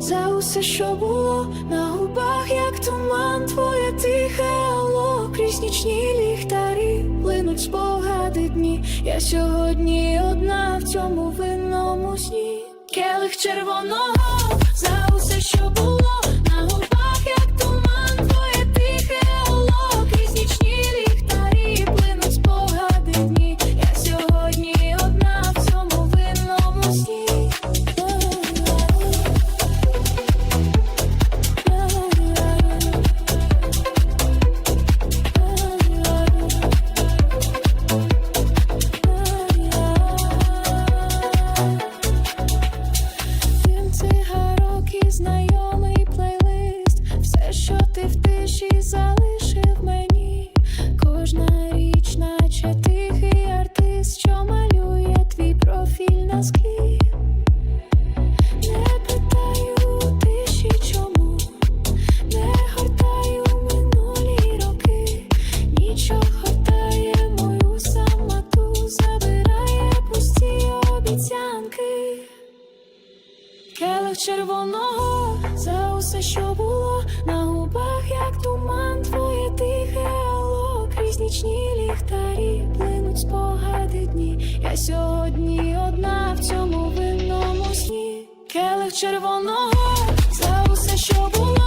за усе, що було на губах, як туман, твоє тихе алло крізь нічні ліхтарі плинуть спогади дні. Я сьогодні одна в цьому винному сні. Келих червоного за усе, що було Келих червоного, це усе, що було на губах, як туман, твоє тихе алло Крізь нічні ліхтарі плинуть спогади дні. Я сьогодні одна в цьому винному сні. Келих червоного, це усе, що було.